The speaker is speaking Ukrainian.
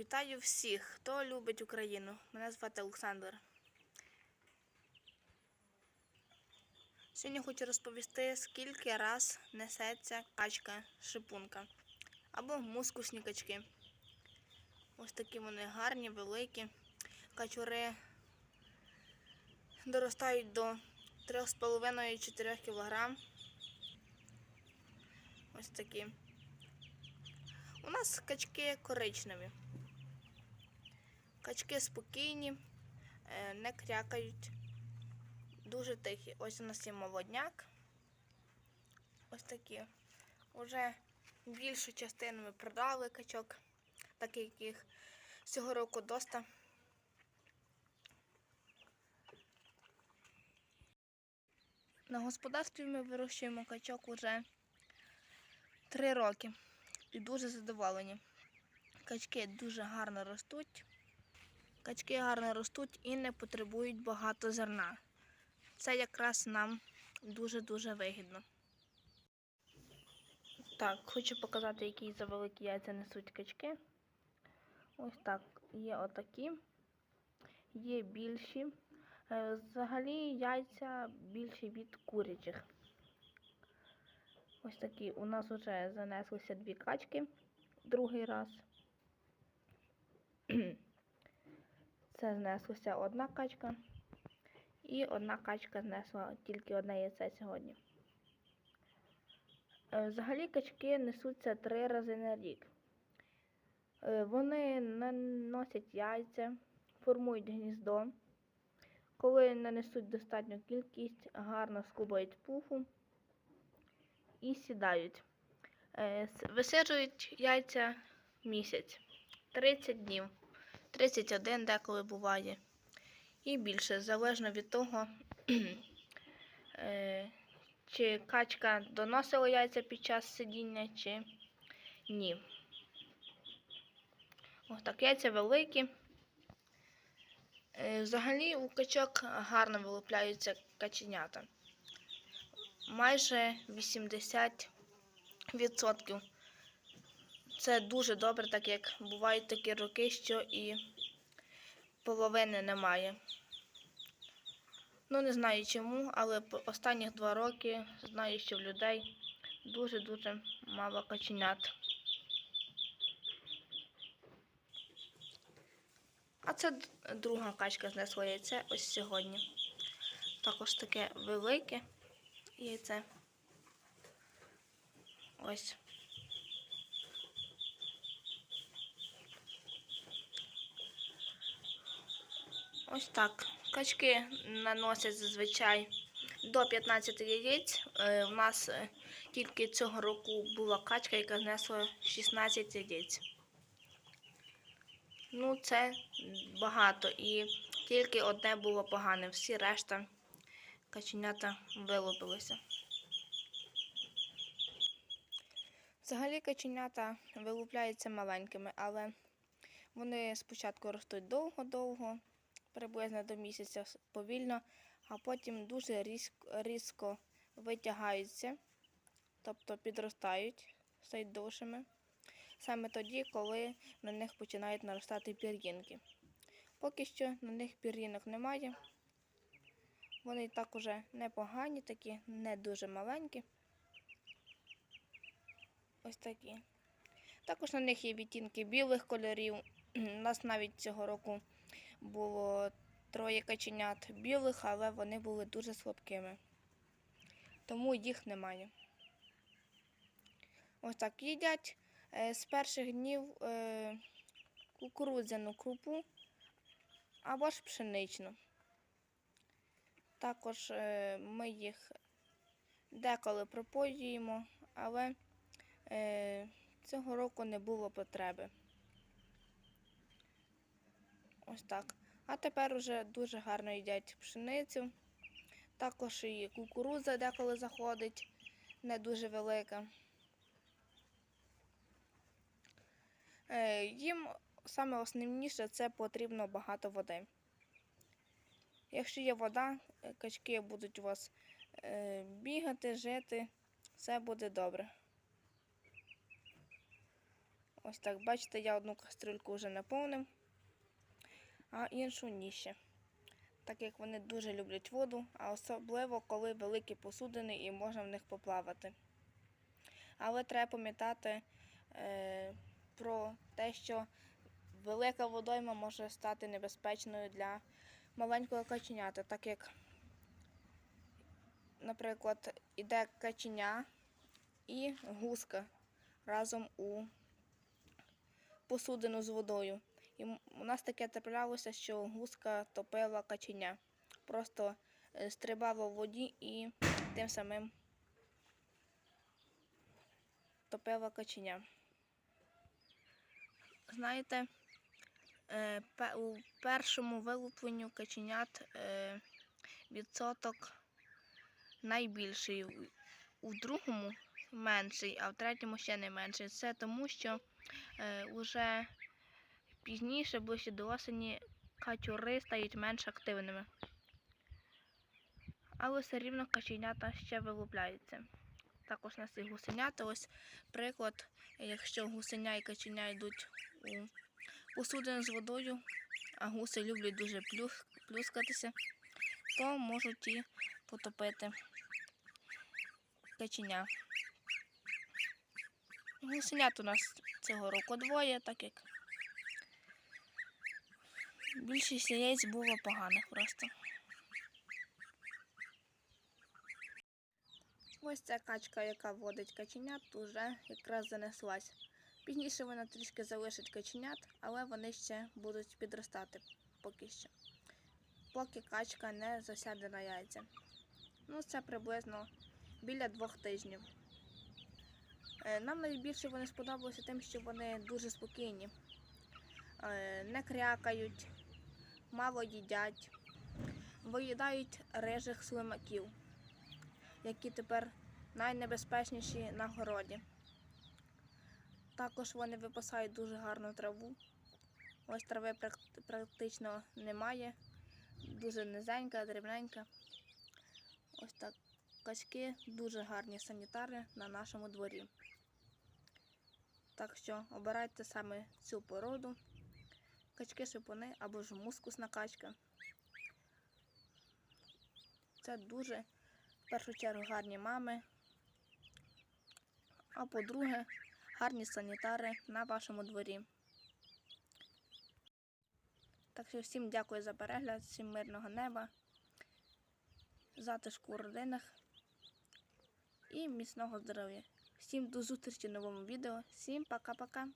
Вітаю всіх, хто любить Україну. Мене звати Олександр. Сьогодні хочу розповісти, скільки раз несеться качка шипунка або мускусні качки. Ось такі вони гарні, великі. Качури доростають до 3,5-4 кг. Ось такі. У нас качки коричневі. Качки спокійні, е, не крякають, дуже тихі. Ось у нас є молодняк. Ось такі. Уже більшу частину ми продали качок, таких яких цього року доста. На господарстві ми вирощуємо качок уже три роки і дуже задоволені. Качки дуже гарно ростуть. Качки гарно ростуть і не потребують багато зерна. Це якраз нам дуже-дуже вигідно. Так, хочу показати, які за великі яйця несуть качки. Ось так, є отакі, є більші. Е, Взагалі яйця більші від курячих. Ось такі у нас вже занеслися дві качки другий раз. Це знеслася одна качка. І одна качка знесла тільки одне яйце сьогодні. Е, Взагалі качки несуться три рази на рік. Е, Вони наносять яйця, формують гніздо. Коли нанесуть достатню кількість, гарно скубають пуху і сідають. Е, Висиджують яйця місяць, 30 днів, 31 деколи буває. І більше, залежно від того, е, чи качка доносила яйця під час сидіння, чи ні. Ось так, яйця великі. Е, Взагалі у качок гарно вилупляються каченята майже 80%. Це дуже добре, так як бувають такі роки, що і половини немає. Ну, не знаю чому, але останніх два роки знаю, що в людей дуже-дуже мало каченят. А це друга качка знесла яйце ось сьогодні. Також таке велике яйце. Ось. Ось так. Качки наносять зазвичай до 15 яєць. Е, У нас е, тільки цього року була качка, яка знесла 16 яєць. Ну, це багато. І тільки одне було погане. Всі решта каченята вилупилися. Взагалі каченята вилупляються маленькими, але вони спочатку ростуть довго-довго, приблизно до місяця повільно, а потім дуже різко, витягаються, тобто підростають, стають довшими. Саме тоді, коли на них починають наростати пір'їнки. Поки що на них пір'їнок немає. Вони так уже непогані, такі, не дуже маленькі. Ось такі. Також на них є відтінки білих кольорів. У нас навіть цього року було троє каченят білих, але вони були дуже слабкими. Тому їх немає. Ось так їдять е, з перших днів е, кукурудзяну крупу або ж пшеничну. Також е, ми їх деколи пропоюємо, але цього року не було потреби. Ось так. А тепер уже дуже гарно їдять пшеницю. Також і кукурудза деколи заходить, не дуже велика. Е, їм саме основніше це потрібно багато води. Якщо є вода, качки будуть у вас е, бігати, жити, все буде добре. Ось так, бачите, я одну кастрюльку вже наповнив, а іншу ні. Так як вони дуже люблять воду, а особливо коли великі посудини і можна в них поплавати. Але треба пам'ятати е, про те, що велика водойма може стати небезпечною для маленького каченята, так як, наприклад, іде каченя і гуска разом у посудину з водою. І у нас таке траплялося, що гуска топила каченя. Просто е, стрибала в воді і тим самим топила каченя. Знаєте, е, у першому вилупленню каченят е, відсоток найбільший, у- другому менший, а в третьому ще не менший. Це тому, що е, уже пізніше, ближче до осені, качури стають менш активними. Але все рівно каченята ще вилупляються. Також у нас і гусенята. Ось приклад, якщо гусеня і каченя йдуть у посудину з водою, а гуси люблять дуже плюскатися, то можуть і потопити каченя. Гусенят у нас цього року двоє, так як більшість яєць було поганих просто. Ось ця качка, яка водить каченят, уже якраз занеслась. Пізніше вона трішки залишить каченят, але вони ще будуть підростати поки що. Поки качка не засяде на яйця. Ну, це приблизно біля двох тижнів. Е, Нам найбільше вони сподобалися тим, що вони дуже спокійні, не крякають, мало їдять, виїдають рижих слимаків, які тепер найнебезпечніші на городі. Також вони випасають дуже гарну траву. Ось трави практично немає, дуже низенька, дрібненька. Ось так. Качки дуже гарні санітари на нашому дворі. Так що обирайте саме цю породу. Качки шипуни або ж мускусна качка. Це дуже, в першу чергу, гарні мами. А по-друге, гарні санітари на вашому дворі. Так що всім дякую за перегляд, всім мирного неба, затишку у родинах і міцного здоров'я. Всім до зустрічі в новому відео. Всім пока-пока.